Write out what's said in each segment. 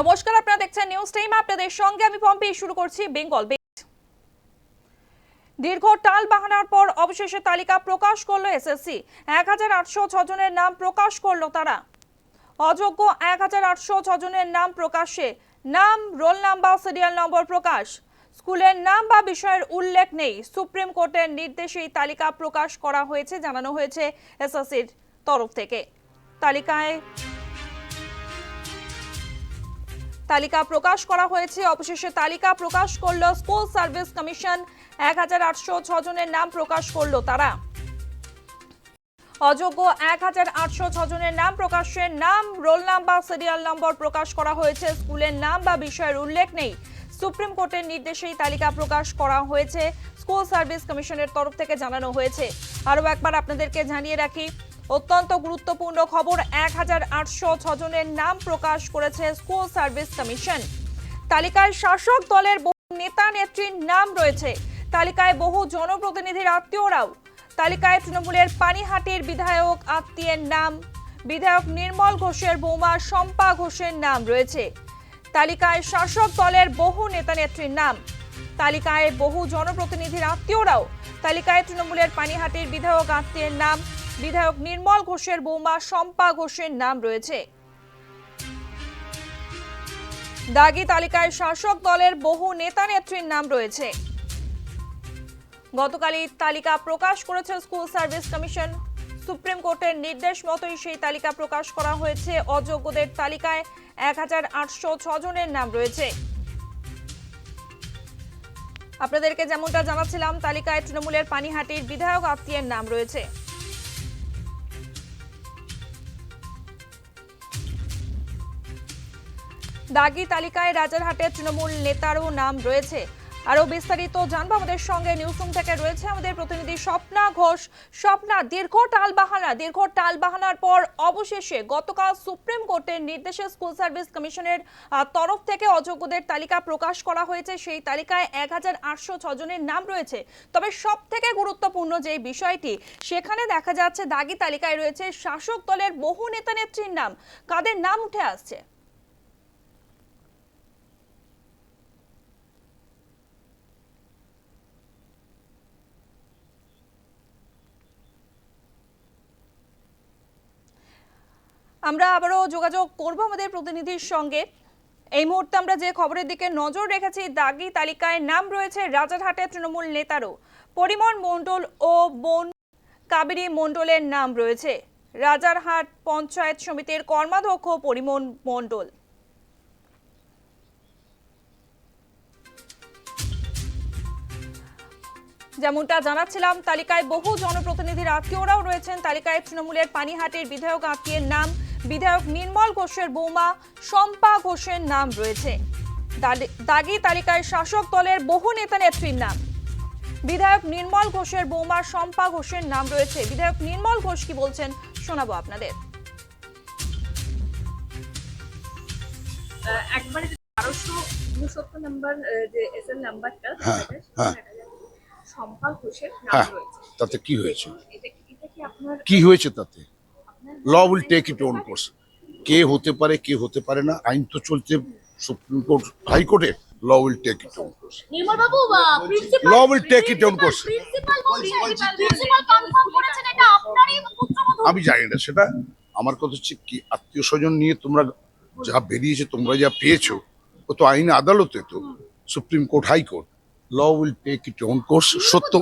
নমস্কার, আপনারা দেখছেন নিউজ টাইম আপনাদের সঙ্গে আমি পম্পি, শুরু করছি বেঙ্গল দীর্ঘ টাল বাহানার পর অবশেষে তালিকা প্রকাশ করল এসএসসি এক হাজার আটশো ছজনের নাম প্রকাশ করল তারা। অযোগ্য এক হাজার আটশো ছজনের নাম প্রকাশে নাম, রোল নাম্বার, সিরিয়াল নম্বর প্রকাশ। স্কুলের নাম বা বিষয়ের উল্লেখ নেই। সুপ্রিম কোর্টের নির্দেশে এই তালিকা প্রকাশ করা হয়েছে, জানানো হয়েছে এসএসসির তরফ থেকে। তালিকায় তালিকা প্রকাশ করা হয়েছে। অবশেষে তালিকা প্রকাশ করল স্কুল সার্ভিস কমিশন। এক হাজার আটশো ছজনের নাম প্রকাশ করল তারা। অযোগ্য এক হাজার আটশো ছজনের নাম প্রকাশের নাম, রোল নাম্বার, সিরিয়াল নম্বর প্রকাশ করা হয়েছে। স্কুলের নাম বা বিষয়ের উল্লেখ নেই। সুপ্রিম কোর্টের নির্দেশেই তালিকা প্রকাশ করা হয়েছে। স্কুল সার্ভিস কমিশনের তরফ থেকে জানানো হয়েছে। আরও একবার আপনাদেরকে জানিয়ে রাখি অত্যন্ত গুরুত্বপূর্ণ খবর এক হাজার আটশো ছজনের নাম প্রকাশ করেছে স্কুল সার্ভিস কমিশন। তালিকায় শাসক দলের বহু নেতা নেত্রীর নাম রয়েছে। তালিকায় বহু জনপ্রতিনিধির আত্মীয়রাও। তালিকায় তৃণমূলের পানিহাটির বিধায়ক আত্মীয়ের নাম। বিধায়ক নির্মল ঘোষের বৌমা শম্পা ঘোষের নাম রয়েছে। তালিকায় শাসক দলের বহু নেতা নেত্রীর নাম। তালিকায় বহু জনপ্রতিনিধির আত্মীয়রাও। তালিকায় তৃণমূলের পানিহাটির বিধায়ক আত্মীয়ের নাম। বিধায়ক নির্মল ঘোষের বৌমা শম্পা ঘোষের নাম রয়েছে। দাগি তালিকায় শাসক দলের বহু নেতা নেত্রীর নাম রয়েছে। গতকালই তালিকা প্রকাশ করেছে স্কুল সার্ভিস কমিশন। সুপ্রিম কোর্টের নির্দেশ মতোই সেই তালিকা প্রকাশ করা হয়েছে। অযোগ্যদের তালিকায় এক হাজার আটশো জনের নাম রয়েছে। আপনাদেরকে যেমনটা জানাচ্ছিলাম, তালিকায় তৃণমূলের পানিহাটির বিধায়ক আত্মীয়ের নাম রয়েছে। দাগি তালিকায় রাজারহাটের তৃণমূল নেতারও নাম রয়েছে। আরও বিস্তারিত জানব আমাদের সঙ্গে। নিউজরুম থেকে রয়েছে আমাদের প্রতিনিধি স্বপ্না ঘোষ। স্বপ্না, দীর্ঘ টালবাহানা। দীর্ঘ টালবাহানার পর অবশেষে গতকাল সুপ্রিম কোর্টের নির্দেশে স্কুল সার্ভিস কমিশনের তরফ থেকে অযোগ্যদের তালিকা প্রকাশ করা হয়েছে। সেই তালিকায় এক হাজার আটশো ছজনের নাম রয়েছে। তবে সব থেকে গুরুত্বপূর্ণ যে বিষয়টি, সেখানে দেখা যাচ্ছে দাগি তালিকায় রয়েছে শাসক দলের বহু নেতা নেত্রীর নাম। কাদের নাম উঠে আসছে? আমরা আবারও যোগাযোগ করব আমাদের প্রতিনিধির সঙ্গে। এই মুহূর্তে আমরা যে খবরের দিকে নজর রেখেছি, দাগি তালিকায় নাম রয়েছে রাজারহাটের তৃণমূল নেতারও। পরিমল মণ্ডল ও বন কাবেরী মণ্ডলের নাম রয়েছে। রাজারহাট পঞ্চায়েত সমিতির কর্মাধ্যক্ষ পরিমল মণ্ডল। যেমনটা জানাচ্ছিলাম, তালিকায় বহু জনপ্রতিনিধির আত্মীয়রাও রয়েছেন। তালিকায় তৃণমূলের পানিহাটির বিধায়ক আত্মীয়ের নাম বিধায়ক নির্মল ঘোষের বৌমা শম্পা ঘোষের নাম রয়েছে। দাগি তালিকায় শাসক দলের বহু নেতা নেত্রীর নাম। বিধায়ক নির্মল ঘোষের বৌমা শম্পা ঘোষের নাম রয়েছে। বিধায়ক নির্মল ঘোষ কি বলছেন শোনাবো আপনাদের। একবারে যে বারোশো উনসত্তর নাম্বার যে এস এল নাম্বারটা হ্যাঁ, হ্যাঁ। দেখা যাচ্ছে শম্পা ঘোষের নাম হ্যাঁ রয়েছে। তাতে কি হয়েছে? এটা কি আপনার কি হয়েছে তাতে? Law will take it own course. কে হতে পারে কে হতে পারে না আইন তো চলছে সুপ্রিম কোর্ট হাইকোর্টে law will take it own course. Principal confirm করেছেন এটা আপনারই পুত্রবধূ। আমি জানি না সেটা। আমার কথা হচ্ছে কি আত্মীয় স্বজন নিয়ে তোমরা যা বেরিয়েছে তোমরা যা পেয়েছ ও তো আইন আদালতে তো supreme court high court. Law will take it own course সত্য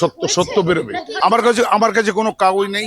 সত্য সত্য বেরোবে। আমার কাছে আমার কাছে কোনো কাগজ নেই।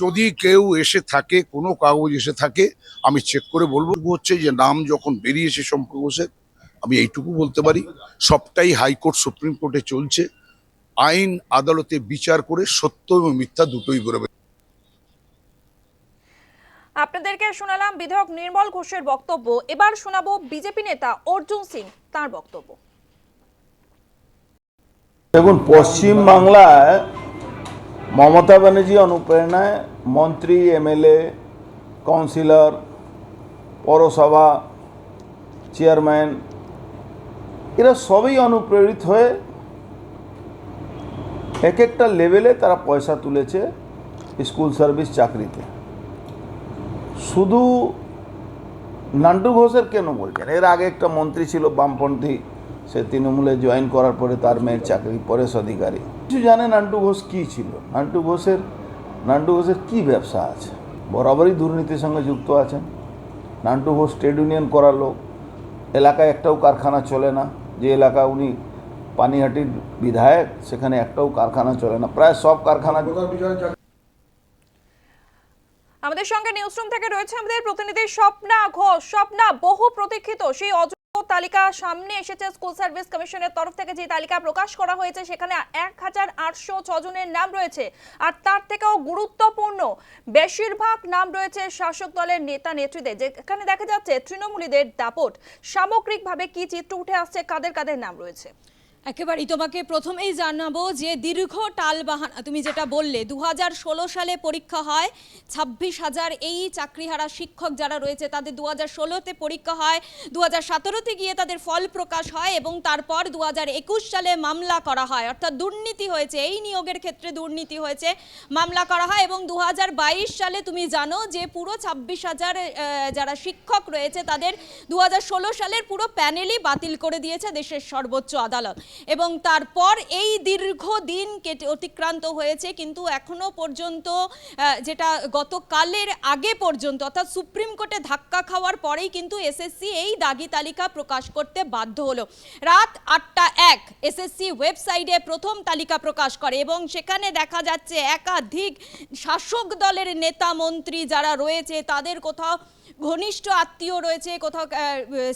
যদি কেউ এসে থাকে কোনো কাগজ এসে থাকে আমি চেক করে বলব। হচ্ছে যে নাম যখন বেরিয়েছে শম্পা ঘোষের আমি এইটুকু বলতে পারি সবটাই হাইকোর্ট সুপ্রিম কোর্টে চলছে। আইন আদালতে বিচার করে সত্য এবং মিথ্যা দুটোই বেরোবে আপনাদেরকে শোনালাম বিধায়ক নির্মল ঘোষের বক্তব্য। এবার শোনাবো বিজেপি নেতা অর্জুন সিং তার বক্তব্য। দেখুন পশ্চিম বাংলায় মমতা ব্যানার্জি অনুপ্রেরণায় মন্ত্রী, এমএলএ, কাউন্সিলর, পৌরসভা, চেয়ারম্যান, এরা সবই অনুপ্রেরিত হয়ে এক একটা লেভেলে তারা পয়সা তুলেছে স্কুল সার্ভিস চাকরিতে। শুধু নান্টু ঘোষের কেন বলছেন এর আগে একটা মন্ত্রী ছিল বামপন্থী, সে তৃণমূলে জয়েন করার পরে তার মেয়ের চাকরি, পরেশ অধিকারী। কিছু জানে নান্টু ঘোষ কী ছিল? নান্টু ঘোষের নান্টু ঘোষের কী ব্যবসা আছে? বরাবরই দুর্নীতির সঙ্গে যুক্ত আছেন। নান্টু ঘোষ ট্রেড ইউনিয়ন করার লোক। এলাকায় একটাও কারখানা চলে না। যে এলাকা উনি পানিহাটির বিধায়ক, সেখানে একটাও কারখানা চলে না। প্রায় সব কারখানা আমাদের সঙ্গে নিউজরুম থেকে রয়েছে আমাদের প্রতিনিধি স্বপ্না ঘোষ। স্বপ্না, বহু প্রতীক্ষিত সেই তালিকা সামনে এসেছে স্কুল সার্ভিস কমিশনের তরফ থেকে। যে তালিকা প্রকাশ করা হয়েছে, সেখানে এক হাজার আটশো ছজনের নাম রয়েছে। আর তার থেকেও গুরুত্বপূর্ণ, বেশিরভাগ নাম রয়েছে শাসক দলের নেতা নেত্রীদের। যেখানে দেখা যাচ্ছে, তৃণমূলীদের দাপট সামগ্রিকভাবে কি চিত্র উঠে আসছে, কাদের কাদের নাম রয়েছে? একেবারেই তোমাকে প্রথমেই জানাব যে দীর্ঘ টালবাহানা, তুমি যেটা বললে দু হাজার ষোলো সালে পরীক্ষা হয়, ছাব্বিশ হাজার এই চাকরিহারা শিক্ষক যারা রয়েছে, তাদের দু হাজার ষোলোতে পরীক্ষা হয় দু হাজার সতেরোতে গিয়ে তাদের ফল প্রকাশ হয় এবং তারপর দু হাজার একুশ সালে মামলা করা হয়। অর্থাৎ দুর্নীতি হয়েছে, এই নিয়োগের ক্ষেত্রে দুর্নীতি হয়েছে, মামলা করা হয় এবং দু হাজার বাইশ সালে তুমি জানো যে পুরো ছাব্বিশ হাজার যারা শিক্ষক রয়েছে, তাদের দু হাজার ষোলো সালের পুরো প্যানেলই বাতিল করে দিয়েছে দেশের সর্বোচ্চ আদালত। এবং তারপর এই দীর্ঘ দিন কেটে অতিক্রান্ত হয়েছে, কিন্তু এখনও পর্যন্ত যেটা গতকালের আগে পর্যন্ত, অর্থাৎ সুপ্রিম কোর্টে ধাক্কা খাওয়ার পরেই কিন্তু এসএসসি এই দাগি তালিকা প্রকাশ করতে বাধ্য হলো। রাত আটটা এক এসএসসি ওয়েবসাইটে প্রথম তালিকা প্রকাশ করে এবং সেখানে দেখা যাচ্ছে একাধিক শাসক দলের নেতা মন্ত্রী যারা রয়েছে, তাদের কোথাও ঘনিষ্ঠ আত্মীয় রয়েছে, কোথাও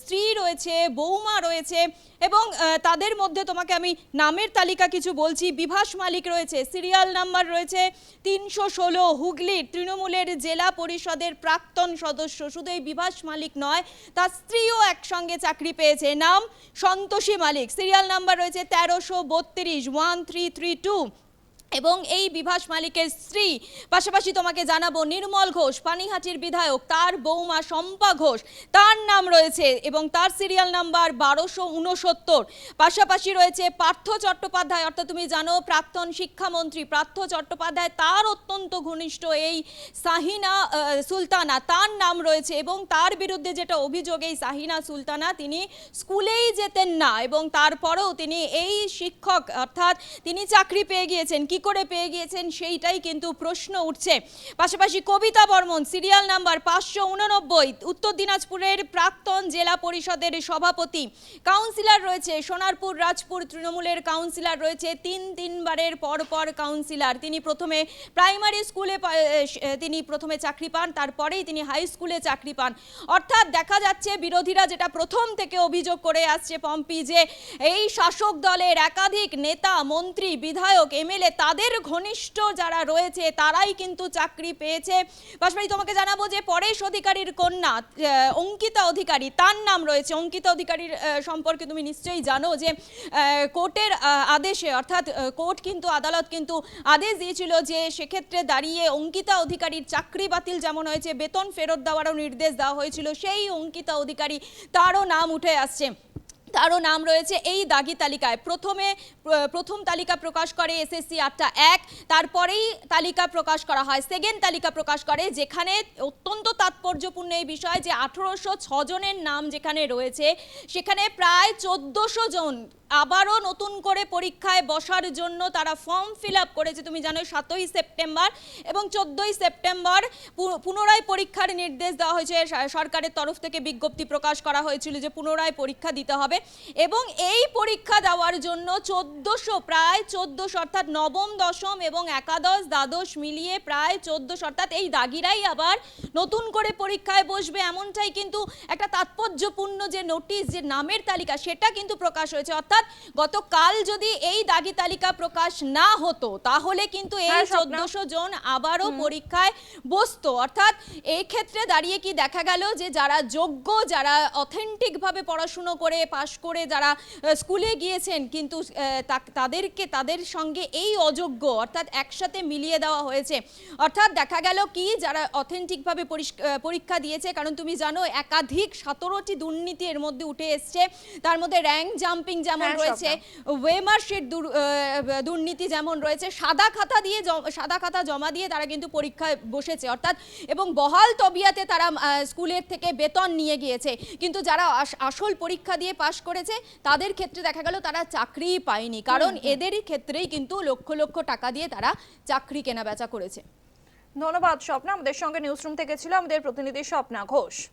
স্ত্রী রয়েছে, বৌমা রয়েছে এবং তাদের মধ্যে তোমাকে আমি নামের তালিকা কিছু বলছি। বিভাস মালিক রয়েছে, সিরিয়াল নাম্বার রয়েছে তিনশো ষোলো হুগলির তৃণমূলের জেলা পরিষদের প্রাক্তন সদস্য। শুধু এই বিভাস মালিক নয়, তার স্ত্রীও একসঙ্গে চাকরি পেয়েছে। নাম সন্তোষী মালিক। সিরিয়াল নাম্বার রয়েছে তেরোশো বত্রিশ, ওয়ান থ্রি থ্রি টু। এবং এই বিভাস মালিকের স্ত্রী, পাশাপাশি তোমাকে জানাব নির্মল ঘোষ, পানিহাটির বিধায়ক, তার বৌমা শম্পা ঘোষ, তার নাম রয়েছে এবং তার সিরিয়াল নাম্বার বারোশো উনসত্তর পাশাপাশি রয়েছে পার্থ চট্টোপাধ্যায়, অর্থাৎ তুমি জানো প্রাক্তন শিক্ষামন্ত্রী পার্থ চট্টোপাধ্যায়, তার অত্যন্ত ঘনিষ্ঠ এই সাহিনা সুলতানা, তার নাম রয়েছে এবং তার বিরুদ্ধে যেটা অভিযোগ, এই সাহিনা সুলতানা, তিনি স্কুলেই যেতেন না এবং তারপরেও তিনি এই শিক্ষক, অর্থাৎ তিনি চাকরি পেয়ে গিয়েছেন। কি করে পেয়ে গিয়েছেন সেইটাই কিন্তু প্রশ্ন উঠছে। পাশাপাশি কবিতা বর্মন, সিরিয়াল নাম্বার পাঁচশো উননব্বই, উত্তর দিনাজপুরের প্রাক্তন জেলা পরিষদের সভাপতি। কাউন্সিলর রয়েছে সোনারপুর, রাজপুর, তৃণমূলের কাউন্সিলর রয়েছে তিন তিনবারের পর পর কাউন্সিলর। তিনি প্রথমে প্রাইমারি স্কুলে তিনি প্রথমে চাকরি পান, তারপরেই তিনি হাই স্কুলে চাকরি পান। অর্থাৎ দেখা যাচ্ছে বিরোধীরা যেটা প্রথম থেকে অভিযোগ করে আসছে পম্পি, যে এই শাসক দলের একাধিক নেতা, মন্ত্রী, বিধায়ক, এমএলএ তাদের ঘনিষ্ঠ যারা রয়েছে, তারাই কিন্তু চাকরি পেয়েছে। পাশাপাশি তোমাকে জানাব যে পরেশ অধিকারীর কন্যা অঙ্কিতা অধিকারী, তার নাম রয়েছে। অঙ্কিতা অধিকারীর সম্পর্কে তুমি নিশ্চয়ই জানো যে কোর্টের আদেশে, অর্থাৎ কোর্ট কিন্তু, আদালত কিন্তু আদেশ দিয়েছিল যে সেক্ষেত্রে দাঁড়িয়ে অঙ্কিতা অধিকারীর চাকরি বাতিল যেমন হয়েছে, বেতন ফেরত দেওয়ারও নির্দেশ দেওয়া হয়েছিল, সেই অঙ্কিতা অধিকারী তারও নাম উঠে আসছে। তারও নাম রয়েছে এই দাগি তালিকায়। প্রথমে প্রথম তালিকা প্রকাশ করে এসএসসি আটটা এক, তারপরেই তালিকা প্রকাশ করা হয়, সেকেন্ড তালিকা প্রকাশ করে যেখানে অত্যন্ত তাৎপর্যপূর্ণ এই বিষয় যে আঠেরোশো ছজনের নাম যেখানে রয়েছে, সেখানে প্রায় চোদ্দোশো জন আবারও নতুন করে পরীক্ষায় বসার জন্য তারা ফর্ম ফিল আপ করেছে, তুমি জানো সাতই সেপ্টেম্বর এবং চোদ্দই সেপ্টেম্বর পুনরায় পরীক্ষার নির্দেশ দেওয়া হয়েছে। সরকারের তরফ থেকে বিজ্ঞপ্তি প্রকাশ করা হয়েছিল যে পুনরায় পরীক্ষা দিতে হবে এবং এই পরীক্ষা দেওয়ার জন্য চোদ্দোশো, প্রায় চোদ্দোশো অর্থাৎ নবম, দশম এবং একাদশ, দ্বাদশ মিলিয়ে প্রায় চোদ্দোশো অর্থাৎ এই দাগিরাই আবার নতুন করে পরীক্ষায় বসবে এমনটাই কিন্তু একটা তাৎপর্যপূর্ণ যে নোটিশ, যে নামের তালিকা, সেটা কিন্তু প্রকাশ হয়েছে। অর্থাৎ গতকাল যদি এই দাগি তালিকা প্রকাশ না হতো তাহলে কিন্তু এই হ্যাঁ। চোদ্দশো জন আবারও পরীক্ষায় বসতো। অর্থাৎ এই ক্ষেত্রে দাঁড়িয়ে কি দেখা গেল যে যারা যোগ্য যারা অথেন্টিকভাবে পড়াশুনো করে পাশ করে যারা স্কুলে গিয়েছেন কিন্তু তাদেরকে তাদের সঙ্গে এই অযোগ্য অর্থাৎ একসাথে মিলিয়ে দেওয়া হয়েছে। অর্থাৎ দেখা গেল কি যারা অথেন্টিকভাবে পরীক্ষা দিয়েছে কারণ তুমি জানো একাধিক সতেরোটি দুর্নীতি এর মধ্যে উঠে এসছে। তার মধ্যে র্যাঙ্ক জাম্পিং যেমন যেমন হ্যাঁ, রয়েছে ওয়েমার্কশিট দুর- আহ, দুর্নীতি যেমন রয়েছে সাদা খাতা দিয়ে সাদা খাতা জমা দিয়ে তারা কিন্তু পরীক্ষায় বসেছে অর্থাৎ এবং বহাল তবিয়াতে তারা স্কুলের থেকে বেতন নিয়ে গিয়েছে। কিন্তু যারা আস- আসল পরীক্ষা দিয়ে পাশ করেছে তাদের ক্ষেত্রে দেখা গেল তারা চাকরিই পায়নি। কারণ এদেরই ক্ষেত্রেই কিন্তু লক্ষ লক্ষ টাকা দিয়ে তারা চাকরি কেনা বেচা করেছে। ধন্যবাদ স্বপ্না। আমাদের সঙ্গে নিউজ রুম থেকে ছিল আমাদের প্রতিনিধি স্বপ্না ঘোষ।